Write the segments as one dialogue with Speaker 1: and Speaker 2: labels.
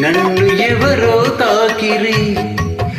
Speaker 1: నన్ను ఎవరో తాకిరి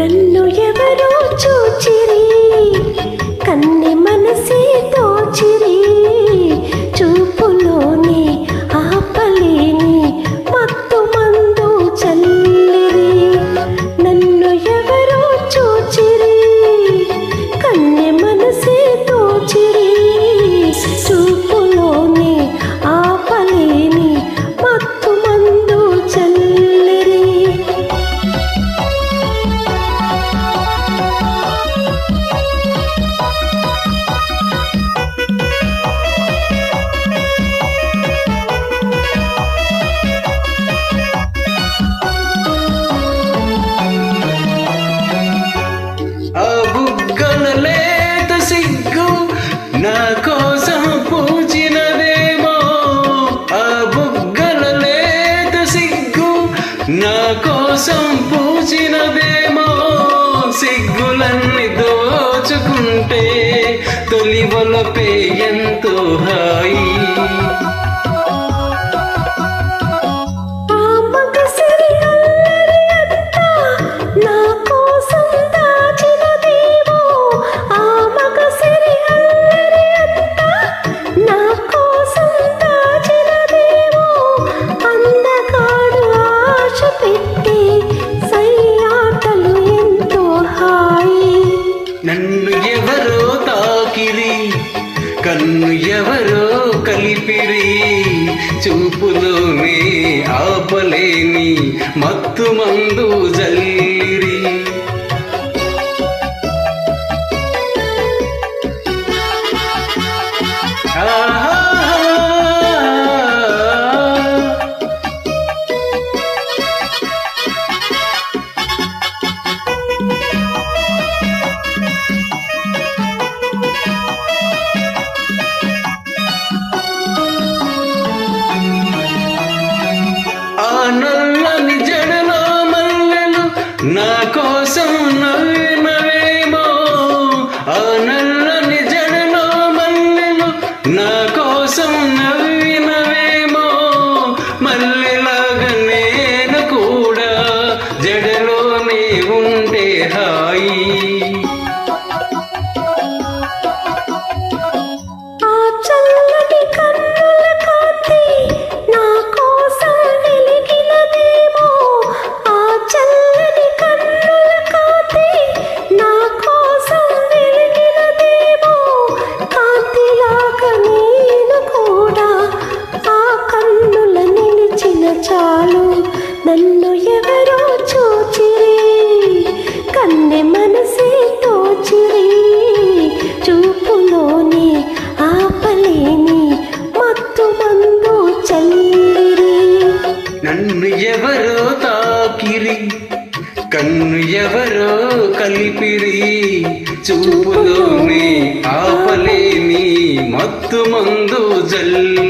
Speaker 2: నన్ను ఎవరో చూచిరి కన్ని మనసే తోచిరి.
Speaker 1: కోసం పూచినదేమో సిగ్గులన్నీ దోచుకుంటే తొలి వలపే ఎంతో
Speaker 2: హా
Speaker 1: నన్ను ఎవరో తాకిరి కన్ను ఎవరో కలిపిరి చూపులోనే ఆపలేని మత్తు మందు జల్లి. కోసం
Speaker 2: కన్ను
Speaker 1: ఎవరో తాకిరి కన్ను ఎవరో కలిపిరి. చూపులోనే ఆపలేని మత్తు మందు జల్లి